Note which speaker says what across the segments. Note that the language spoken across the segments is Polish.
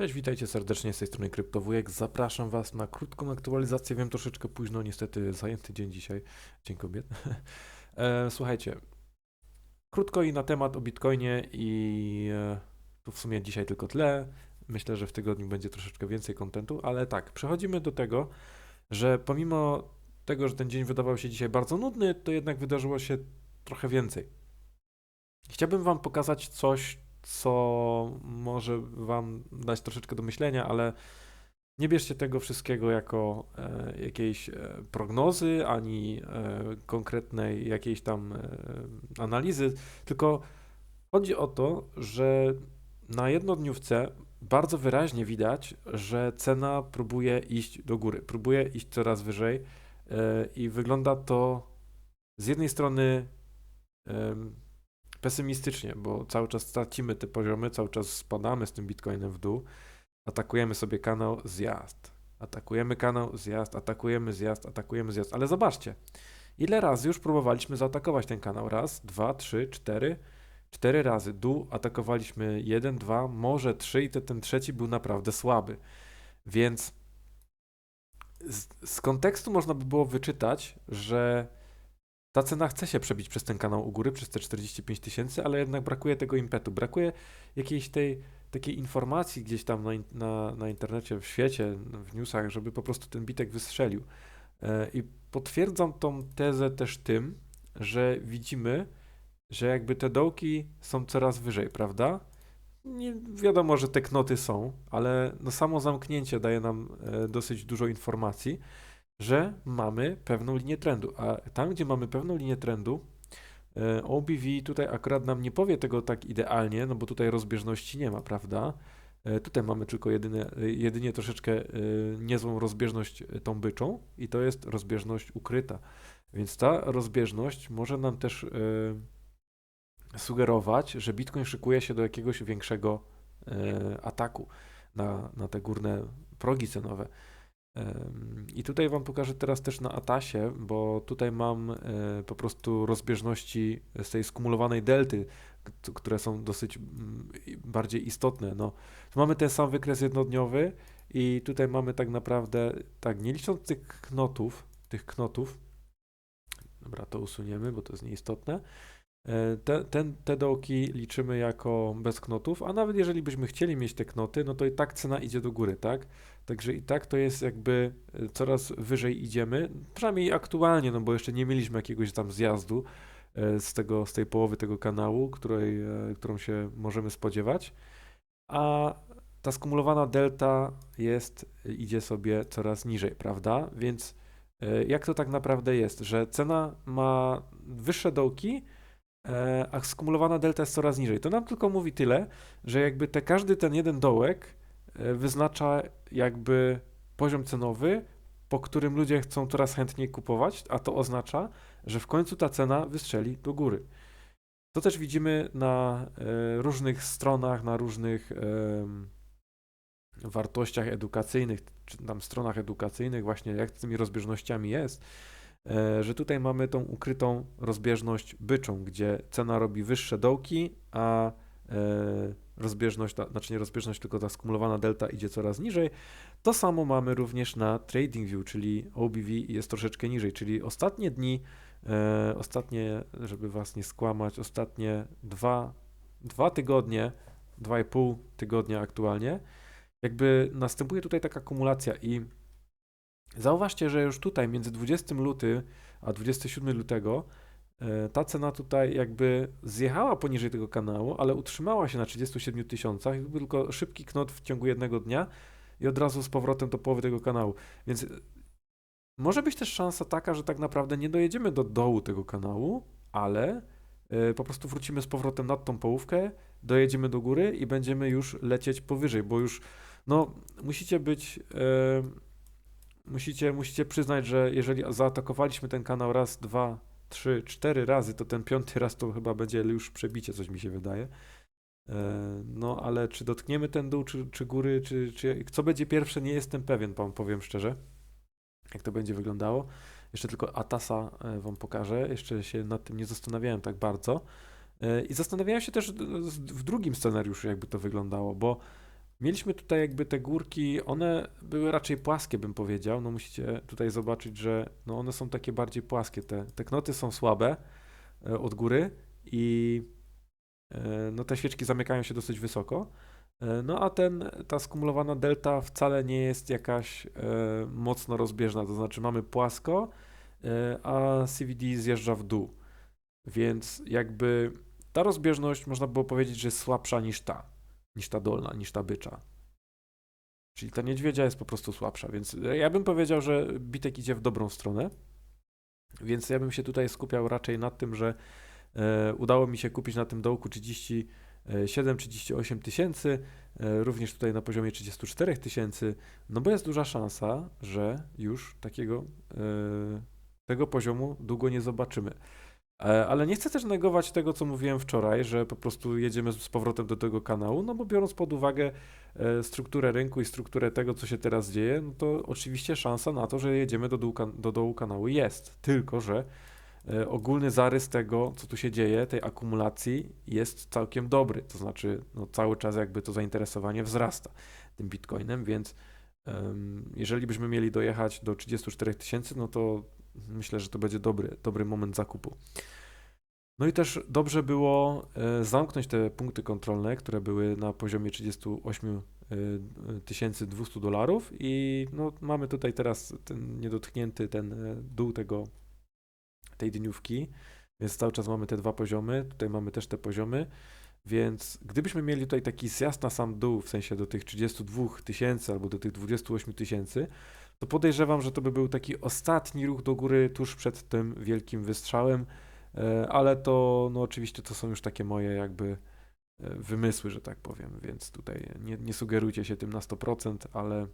Speaker 1: Cześć, witajcie serdecznie z tej strony Kryptowujek. Zapraszam Was na krótką aktualizację. Wiem troszeczkę późno, niestety zajęty dzień dzisiaj, Dzień Kobiet. E, Słuchajcie, krótko i na temat o Bitcoinie i e, tu w sumie dzisiaj tylko tyle. Myślę, że w tygodniu będzie troszeczkę więcej kontentu, ale tak, przechodzimy do tego, że pomimo tego, że ten dzień wydawał się dzisiaj bardzo nudny, to jednak wydarzyło się trochę więcej. Chciałbym Wam pokazać coś, co może Wam dać troszeczkę do myślenia, ale nie bierzcie tego wszystkiego jako e, jakiejś e, prognozy ani e, konkretnej jakiejś tam e, analizy, tylko chodzi o to, że na jednodniówce bardzo wyraźnie widać, że cena próbuje iść do góry, próbuje iść coraz wyżej i wygląda to z jednej strony pesymistycznie, bo cały czas tracimy te poziomy, cały czas spadamy z tym bitcoinem w dół, atakujemy sobie kanał, zjazd, atakujemy kanał, zjazd, atakujemy zjazd, atakujemy zjazd, ale zobaczcie, ile razy już próbowaliśmy zaatakować ten kanał, raz, dwa, trzy, cztery, cztery razy, dół atakowaliśmy jeden, dwa, może trzy i te, ten trzeci był naprawdę słaby, więc z, z kontekstu można by było wyczytać, że ta cena chce się przebić przez ten kanał u góry, przez te 45 tysięcy, ale jednak brakuje tego impetu, brakuje jakiejś tej takiej informacji gdzieś tam na, na, na internecie, w świecie, w newsach, żeby po prostu ten bitek wystrzelił. E, I potwierdzam tą tezę też tym, że widzimy, że jakby te dołki są coraz wyżej, prawda? Nie wiadomo, że te knoty są, ale no samo zamknięcie daje nam e, dosyć dużo informacji że mamy pewną linię trendu, a tam, gdzie mamy pewną linię trendu, e, OBV tutaj akurat nam nie powie tego tak idealnie, no bo tutaj rozbieżności nie ma, prawda? E, Tutaj mamy tylko jedynie, jedynie troszeczkę e, niezłą rozbieżność tą byczą i to jest rozbieżność ukryta. Więc ta rozbieżność może nam też sugerować, że Bitcoin szykuje się do jakiegoś większego ataku na, na te górne progi cenowe. I tutaj Wam pokażę teraz też na Atasie, bo tutaj mam e, po prostu rozbieżności z tej skumulowanej delty, które są dosyć mm, bardziej istotne. No, mamy ten sam wykres jednodniowy i tutaj mamy tak naprawdę, tak, nie licząc tych knotów, tych knotów, dobra, to usuniemy, bo to jest nieistotne. E, Te, ten, te dołki liczymy jako bez knotów, a nawet jeżeli byśmy chcieli mieć te knoty, no to i tak cena idzie do góry, tak? Także i tak to jest jakby e, coraz wyżej idziemy, przynajmniej aktualnie, no bo jeszcze nie mieliśmy jakiegoś tam zjazdu e, z tego, z tej połowy tego kanału, której, którą się możemy spodziewać, a ta skumulowana delta jest, idzie sobie coraz niżej, prawda? Więc jak to tak naprawdę jest, że cena ma wyższe dołki, a skumulowana delta jest coraz niżej. To nam tylko mówi tyle, że jakby te, każdy ten jeden dołek e, wyznacza jakby poziom cenowy, po którym ludzie chcą coraz chętniej kupować, a to oznacza, że w końcu ta cena wystrzeli do góry. To też widzimy na e, różnych stronach, na różnych wartościach edukacyjnych, czy tam stronach edukacyjnych, właśnie jak z tymi rozbieżnościami jest, e, że tutaj mamy tą ukrytą rozbieżność byczą, gdzie cena robi wyższe dołki, a e, rozbieżność, znaczy nie rozbieżność, tylko ta skumulowana delta idzie coraz niżej. To samo mamy również na TradingView, czyli OBV jest troszeczkę niżej, czyli ostatnie dni, e, ostatnie, żeby Was nie skłamać, ostatnie dwa, dwa tygodnie, dwa i pół tygodnia aktualnie, jakby następuje tutaj taka kumulacja i zauważcie, że już tutaj między 20 luty a 27 lutego e, ta cena tutaj jakby zjechała poniżej tego kanału, ale utrzymała się na 37 tysiącach, tylko szybki knot w ciągu jednego dnia i od razu z powrotem do połowy tego kanału. Więc e, może być też szansa taka, że tak naprawdę nie dojedziemy do dołu tego kanału, ale e, po prostu wrócimy z powrotem nad tą połówkę, dojedziemy do góry i będziemy już lecieć powyżej, bo już no musicie być e, musicie, musicie przyznać, że jeżeli zaatakowaliśmy ten kanał raz, dwa, trzy, cztery razy, to ten piąty raz to chyba będzie już przebicie, coś mi się wydaje. E, No, ale czy dotkniemy ten dół, czy, czy góry, czy, czy co będzie pierwsze, nie jestem pewien, wam powiem szczerze, jak to będzie wyglądało. Jeszcze tylko Atasa e, wam pokażę, jeszcze się nad tym nie zastanawiałem tak bardzo. E, I zastanawiałem się też w drugim scenariuszu, jakby to wyglądało, bo Mieliśmy tutaj jakby te górki, one były raczej płaskie, bym powiedział. No musicie tutaj zobaczyć, że no one są takie bardziej płaskie. Te, te knoty są słabe e, od góry i e, no te świeczki zamykają się dosyć wysoko. E, No a ten, ta skumulowana delta wcale nie jest jakaś mocno rozbieżna, to znaczy mamy płasko, a CVD zjeżdża w dół. Więc jakby ta rozbieżność można było powiedzieć, że jest słabsza niż ta, niż ta dolna, niż ta bycza. Czyli ta niedźwiedzia jest po prostu słabsza, więc ja bym powiedział, że bitek idzie w dobrą stronę. Więc ja bym się tutaj skupiał raczej nad tym, że e, udało mi się kupić na tym dołku 37-38 tysięcy, e, również tutaj na poziomie 34 tysięcy, no bo jest duża szansa, że już takiego e, tego poziomu długo nie zobaczymy. E, Ale nie chcę też negować tego, co mówiłem wczoraj, że po prostu jedziemy z powrotem do tego kanału, no bo biorąc pod uwagę e, strukturę rynku i strukturę tego, co się teraz dzieje, no to oczywiście szansa na to, że jedziemy do dołu, do dołu kanału jest. Tylko, że e, ogólny zarys tego, co tu się dzieje, tej akumulacji jest całkiem dobry. To znaczy, no, cały czas jakby to zainteresowanie wzrasta tym bitcoinem, więc jeżeli byśmy mieli dojechać do 34 tysięcy, no to myślę, że to będzie dobry, dobry moment zakupu. No i też dobrze było e, zamknąć te punkty kontrolne, które były na poziomie 38 200 dolarów i no, mamy tutaj teraz ten niedotknięty ten e, dół tego, tej dniówki, więc cały czas mamy te dwa poziomy, tutaj mamy też te poziomy, więc gdybyśmy mieli tutaj taki zjazd na sam dół, w sensie do tych 32 tysięcy albo do tych 28 tysięcy, to podejrzewam, że to by był taki ostatni ruch do góry tuż przed tym wielkim wystrzałem, e, ale to no oczywiście to są już takie moje jakby e, wymysły, że tak powiem, więc tutaj nie, nie sugerujcie się tym na 100%, ale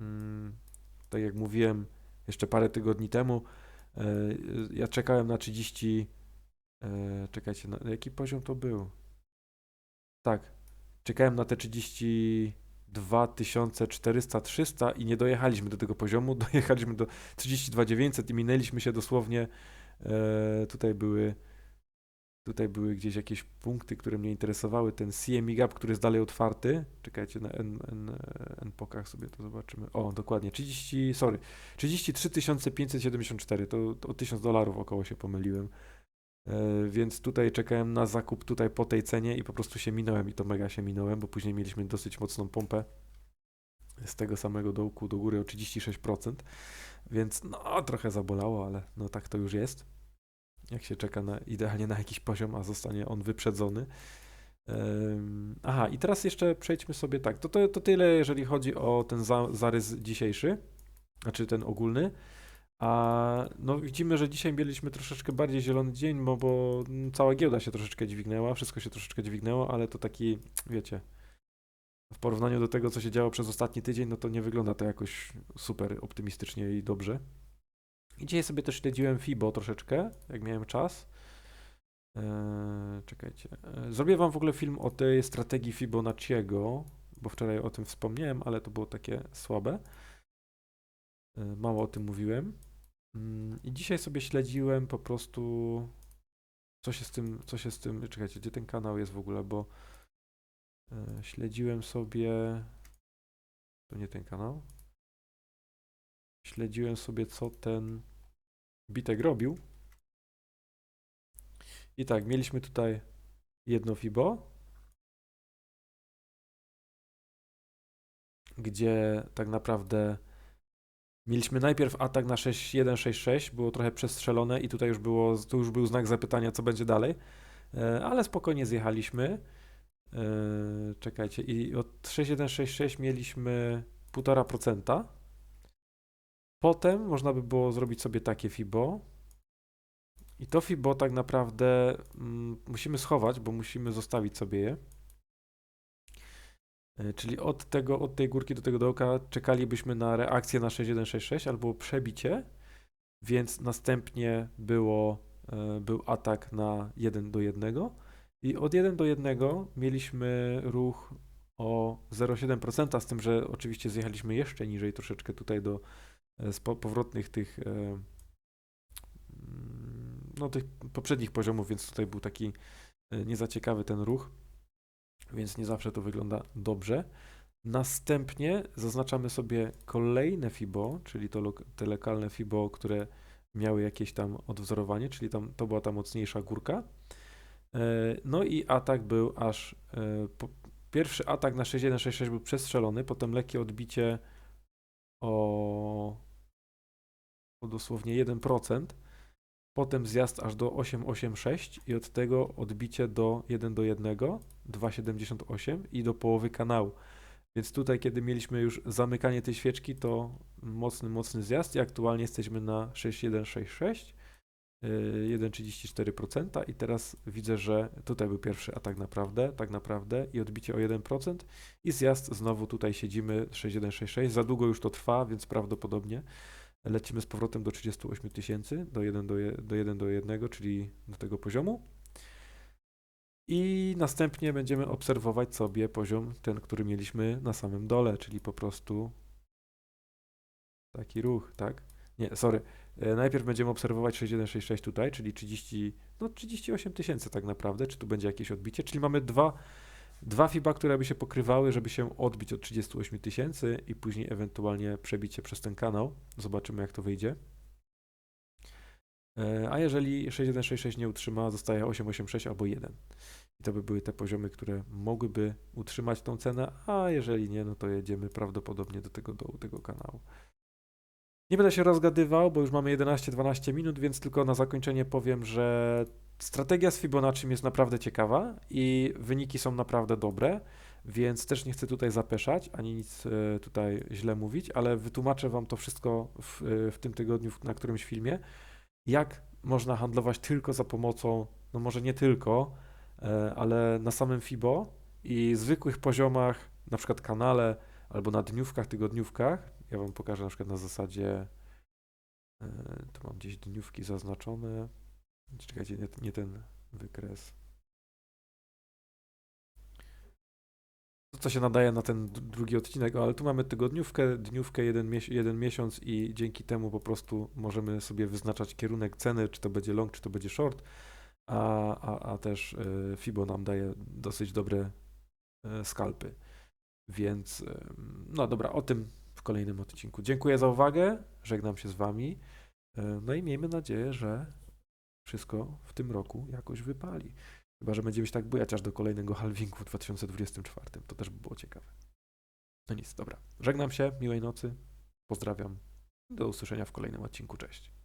Speaker 1: mm, tak jak mówiłem jeszcze parę tygodni temu, e, ja czekałem na 30, e, czekajcie, na jaki poziom to był? Tak, czekałem na te 32 400, 300 i nie dojechaliśmy do tego poziomu, dojechaliśmy do 32 900 i minęliśmy się dosłownie, e, tutaj były Tutaj były gdzieś jakieś punkty, które mnie interesowały. Ten CME Gap, który jest dalej otwarty. Czekajcie, na N, N, sobie to zobaczymy. O, dokładnie, 30, sorry, 33 574, to, to o 1000 dolarów około się pomyliłem. E, więc tutaj czekałem na zakup tutaj po tej cenie i po prostu się minąłem i to mega się minąłem, bo później mieliśmy dosyć mocną pompę z tego samego dołku do góry o 36%, więc no trochę zabolało, ale no tak to już jest jak się czeka na, idealnie na jakiś poziom, a zostanie on wyprzedzony. Em, Aha, i teraz jeszcze przejdźmy sobie tak. To, to, to tyle, jeżeli chodzi o ten za, zarys dzisiejszy, znaczy ten ogólny. A no widzimy, że dzisiaj mieliśmy troszeczkę bardziej zielony dzień, bo, bo cała giełda się troszeczkę dźwignęła, wszystko się troszeczkę dźwignęło, ale to taki, wiecie, w porównaniu do tego, co się działo przez ostatni tydzień, no to nie wygląda to jakoś super optymistycznie i dobrze. I dzisiaj sobie też śledziłem FIBO troszeczkę, jak miałem czas. Eee, czekajcie. Eee, zrobię wam w ogóle film o tej strategii Fibonacciego, bo wczoraj o tym wspomniałem, ale to było takie słabe. Eee, mało o tym mówiłem. Mm, I dzisiaj sobie śledziłem po prostu, co się z tym, co się z tym, czekajcie, gdzie ten kanał jest w ogóle, bo eee, śledziłem sobie, to nie ten kanał, śledziłem sobie, co ten Bitek robił. I tak, mieliśmy tutaj jedno FIBO, gdzie tak naprawdę mieliśmy najpierw atak na 6166, było trochę przestrzelone i tutaj już było, już był znak zapytania, co będzie dalej, E, ale spokojnie zjechaliśmy. E, Czekajcie, i od 6166 mieliśmy 1,5%. Potem można by było zrobić sobie takie FIBO. I to FIBO tak naprawdę mm, musimy schować, bo musimy zostawić sobie je. E, Czyli od tego, od tej górki do tego dołka czekalibyśmy na reakcję na 6166 albo przebicie, więc następnie było, e, był atak na 1 do 1 i od 1 do 1 mieliśmy ruch o 0,7%, z tym, że oczywiście zjechaliśmy jeszcze niżej troszeczkę tutaj do e, powrotnych tych mm, no tych poprzednich poziomów, więc tutaj był taki e, nie za ciekawy ten ruch, więc nie zawsze to wygląda dobrze. Następnie zaznaczamy sobie kolejne FIBO, czyli to te lokalne FIBO, które miały jakieś tam odwzorowanie, czyli tam to była ta mocniejsza górka. E, No i atak był aż. e, po- Pierwszy atak na 6166 był przestrzelony, potem lekkie odbicie o, o dosłownie 1%, potem zjazd aż do 886 i od tego odbicie do 1 do 1, 2,78 i do połowy kanału. Więc tutaj, kiedy mieliśmy już zamykanie tej świeczki, to mocny, mocny zjazd i aktualnie jesteśmy na 6166, yy, 1,34% i teraz widzę, że tutaj był pierwszy atak naprawdę, tak naprawdę i odbicie o 1% i zjazd znowu tutaj siedzimy 6166, za długo już to trwa, więc prawdopodobnie lecimy z powrotem do 38 tysięcy, do 1 do, do 1 do 1, czyli do tego poziomu. I następnie będziemy obserwować sobie poziom, ten, który mieliśmy na samym dole, czyli po prostu taki ruch, tak? Nie, sorry. E, Najpierw będziemy obserwować 6166 tutaj, czyli 30, no 38 tysięcy tak naprawdę, czy tu będzie jakieś odbicie, czyli mamy dwa, dwa FIBA, które by się pokrywały, żeby się odbić od 38 tysięcy i później ewentualnie przebicie przez ten kanał. Zobaczymy jak to wyjdzie. E, A jeżeli 6166 nie utrzyma, zostaje 886 albo 1. I to by były te poziomy, które mogłyby utrzymać tą cenę, a jeżeli nie, no to jedziemy prawdopodobnie do tego dołu tego kanału. Nie będę się rozgadywał, bo już mamy 11-12 minut, więc tylko na zakończenie powiem, że strategia z Fibonacci jest naprawdę ciekawa i wyniki są naprawdę dobre, więc też nie chcę tutaj zapeszać, ani nic e, tutaj źle mówić, ale wytłumaczę Wam to wszystko w, e, w tym tygodniu na którymś filmie, jak można handlować tylko za pomocą, no może nie tylko, e, ale na samym FIBO i zwykłych poziomach, na przykład kanale albo na dniówkach, tygodniówkach. Ja Wam pokażę na przykład na zasadzie, e, tu mam gdzieś dniówki zaznaczone. Czekajcie, nie, nie ten wykres. Co się nadaje na ten drugi odcinek, ale tu mamy tygodniówkę, dniówkę, jeden, mies- jeden miesiąc i dzięki temu po prostu możemy sobie wyznaczać kierunek ceny, czy to będzie long, czy to będzie short, a, a, a też e, FIBO nam daje dosyć dobre e, skalpy. Więc em, no dobra, o tym w kolejnym odcinku. Dziękuję za uwagę, żegnam się z Wami. No i miejmy nadzieję, że wszystko w tym roku jakoś wypali. Chyba, że będziemy się tak bujać aż do kolejnego halvingu w 2024. To też by było ciekawe. No nic, dobra. Żegnam się, miłej nocy. Pozdrawiam. Do usłyszenia w kolejnym odcinku. Cześć.